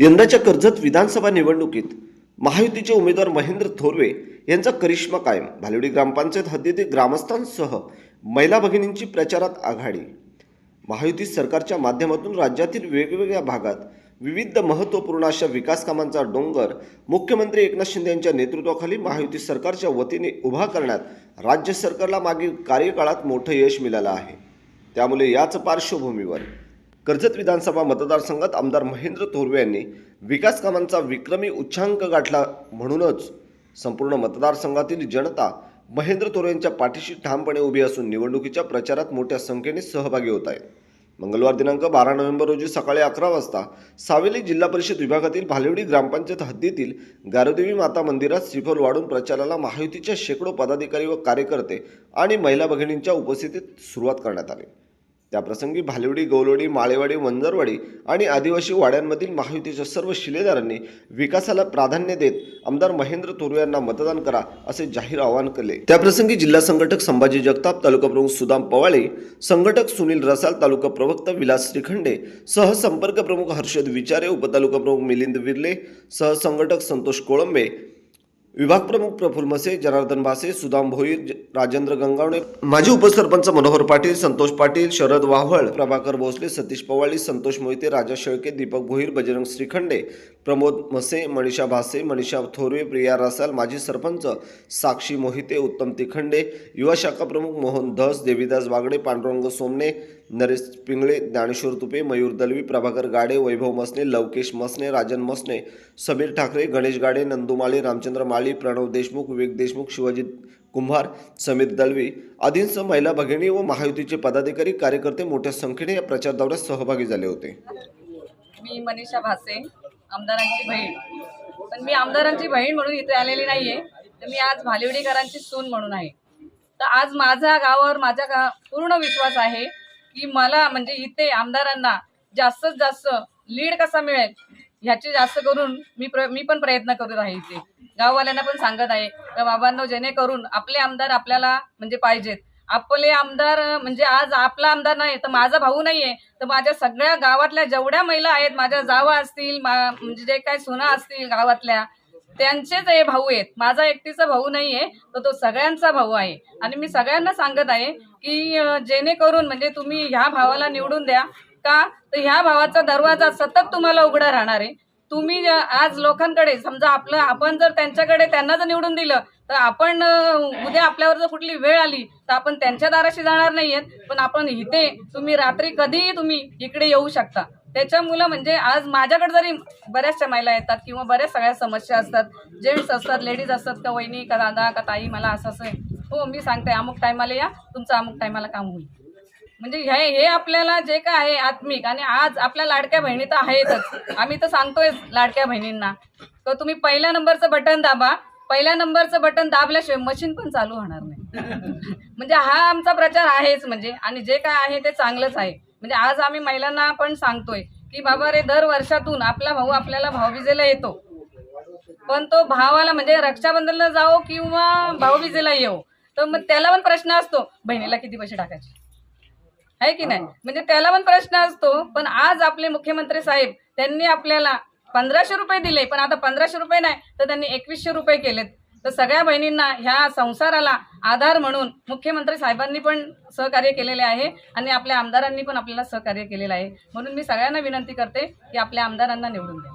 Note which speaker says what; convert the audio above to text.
Speaker 1: यंदाच्या कर्जत विधानसभा निवडणुकीत महायुतीचे उमेदवार महेंद्र थोरवे यांचा करिश्मा कायम. भालिवडी ग्रामपंचायत हद्दीतील ग्रामस्थांसह महिला भगिनींची प्रचारात आघाडी. महायुती सरकारच्या माध्यमातून राज्यातील वेगवेगळ्या भागात विविध महत्त्वपूर्ण अशा विकास कामांचा डोंगर मुख्यमंत्री एकनाथ शिंदे यांच्या नेतृत्वाखाली महायुती सरकारच्या वतीने उभा करण्यात राज्य सरकारला मागील कार्यकाळात मोठं यश मिळालं आहे. त्यामुळे याच पार्श्वभूमीवर कर्जत विधानसभा मतदारसंघात आमदार महेंद्र थोरवे यांनी विकास कामांचा विक्रमी उच्चांक गाठला म्हणूनच संपूर्ण मतदारसंघातील जनता महेंद्र थोरवे यांच्या पाठीशी ठामपणे उभी असून निवडणुकीच्या प्रचारात मोठ्या संख्येने सहभागी होत आहेत. मंगळवार दिनांक बारा नोव्हेंबर रोजी सकाळी अकरा वाजता सावेली जिल्हा परिषद विभागातील भालेवडी ग्रामपंचायत हद्दीतील गारोदेवी माता मंदिरात शिफल वाढून प्रचाराला महायुतीच्या शेकडो पदाधिकारी व कार्यकर्ते आणि महिला भगिनींच्या उपस्थितीत सुरुवात करण्यात आली. त्याप्रसंगी भालिवडी गौलवडी माळेवाडी वंजरवाडी आणि आदिवासी वाड्यांमधील महायुतीच्या सर्व शिलेदारांनी विकासाला प्राधान्य देत आमदार महेंद्र थोरवे यांना मतदान करा असे जाहीर आवाहन केले. त्याप्रसंगी जिल्हा संघटक संभाजी जगताप तालुका प्रमुख सुदाम पवाळे संघटक सुनील रसाल तालुका प्रवक्ता विलास श्रीखंडे सहसंपर्क प्रमुख हर्षद विचारे उपतालुका प्रमुख मिलिंद विर्ले सहसंघटक संतोष कोळंबे विभाग प्रमुख प्रफुल्ल मसे जनार्दन भासे सुदाम भोईर राजेंद्र गंगावणे माजी उपसरपंच मनोहर पाटील संतोष पाटील शरद वाव्हळ प्रभाकर भोसले सतीश पवाळी संतोष मोहिते राजा शेळके दीपक भोईर बजरंग श्रीखंडे प्रमोद मसे मनीषा भासे मनीषा थोरवे प्रिया रसाल माजी सरपंच साक्षी मोहिते उत्तम तिखंडे युवा शाखा प्रमुख मोहन धस देवीदास वागडे पांडुरंग सोमने नरेश पिंगळे ज्ञानेश्वर तुपे मयूर दलवी प्रभाकर गाडे वैभव मसने लवकेश मसने राजन मसने समीर ठाकरे गणेश गाडे नंदू माळी रामचंद्र माळी प्रणव देशमुख विवेक देशमुख शिवाजी कुंभार समीर दलवी आदींसह महिला भगिनी व महायुतीचे पदाधिकारी कार्यकर्ते मोठ्या संख्येने या प्रचार दौऱ्यात सहभागी झाले होते.
Speaker 2: मी मनीषा भासे आमदारांची बहीण. पण मी आमदारांची बहीण म्हणून इथे आलेली नाहीये. तर मी आज भालिवडीकरांची सून म्हणून आहे. तर आज माझ्या गावावर माझ्या गा पूर्ण विश्वास आहे की मला म्हणजे इथे आमदारांना जास्तीत जास्त लीड कसा मिळेल ह्याची जास्त करून मी प्र मी पण प्रयत्न करत आहे इथे. गाववाल्यांना पण सांगत आहे का बाबांनो जेणेकरून आपले आमदार आपल्याला म्हणजे पाहिजेत. आपले आमदार म्हणजे आज आपला आमदार नाही तर माझा भाऊ नाहीये. तर माझ्या सगळ्या गावातल्या जेवढ्या महिला आहेत माझ्या जावा असतील मा- म्हणजे जे काही सुना असतील गावातल्या त्यांचेच हे भाऊ आहेत. माझा एकटीचा भाऊ नाहीये तर तो सगळ्यांचा भाऊ आहे. आणि मी सगळ्यांना सांगत आहे की जेणेकरून म्हणजे तुम्ही ह्या भावाला निवडून द्या. का? तर ह्या भावाचा दरवाजा सतत तुम्हाला उघडा राहणार आहे. तुम्ही आज लोकांकडे समजा आपलं आपण जर त्यांच्याकडे त्यांना जर निवडून दिलं तर आपण उद्या आपल्यावर जर कुठली वेळ आली तर आपण त्यांच्या दाराशी जाणार नाहीयेत. पण आपण इथे तुम्ही रात्री कधीही तुम्ही इकडे येऊ शकता. त्याच्यामुळं म्हणजे आज माझ्याकडे जरी बऱ्याचशा महिला येतात किंवा बऱ्याच सगळ्या समस्या असतात जेंट्स असतात लेडीज असतात का वहिनी का दादा का ताई मला असं असं आहे. हो मी सांगते अमुक टायमाला या तुमचं अमुक टायमाला काम होईल. म्हणजे हे हे आपल्याला जे काय आहे आत्मिक आणि आज आपल्या लाडक्या बहिणी तर आहेतच. आम्ही तर सांगतोय लाडक्या बहिणींना. तर तुम्ही पहिल्या नंबरचं बटन दाबा. पहिल्या नंबरचं बटन दाबल्याशिवाय मशीन पण चालू होणार नाही. म्हणजे हा आमचा प्रचार आहेच म्हणजे. आणि जे काय आहे ते चांगलंच आहे. म्हणजे आज आम्ही महिलांना पण सांगतोय की बाबा रे दर वर्षातून आपला भाऊ आपल्याला भाऊबीजेला येतो. पण तो भावाला म्हणजे रक्षाबंधनला जाओ किंवा भाऊबीजेला येऊ तर मग त्याला पण प्रश्न असतो बहिणीला किती पैसे टाकायचे? आहे की नाही? म्हणजे त्याला पण प्रश्न असतो पण आज आपले मुख्यमंत्री साहेब त्यांनी आपल्याला पंधराशे रुपये दिले पण आता पंधराशे रुपये नाही तर त्यांनी एकवीसशे रुपये केलेत. तर सगळ्या बहिणींना ह्या संसाराला आधार म्हणून मुख्यमंत्री साहेबांनी पण सहकार्य केलेले आहे आणि आपल्या आमदारांनी पण आपल्याला सहकार्य केलेलं आहे. म्हणून मी सगळ्यांना विनंती करते की आपल्या आमदारांना निवडून द्या.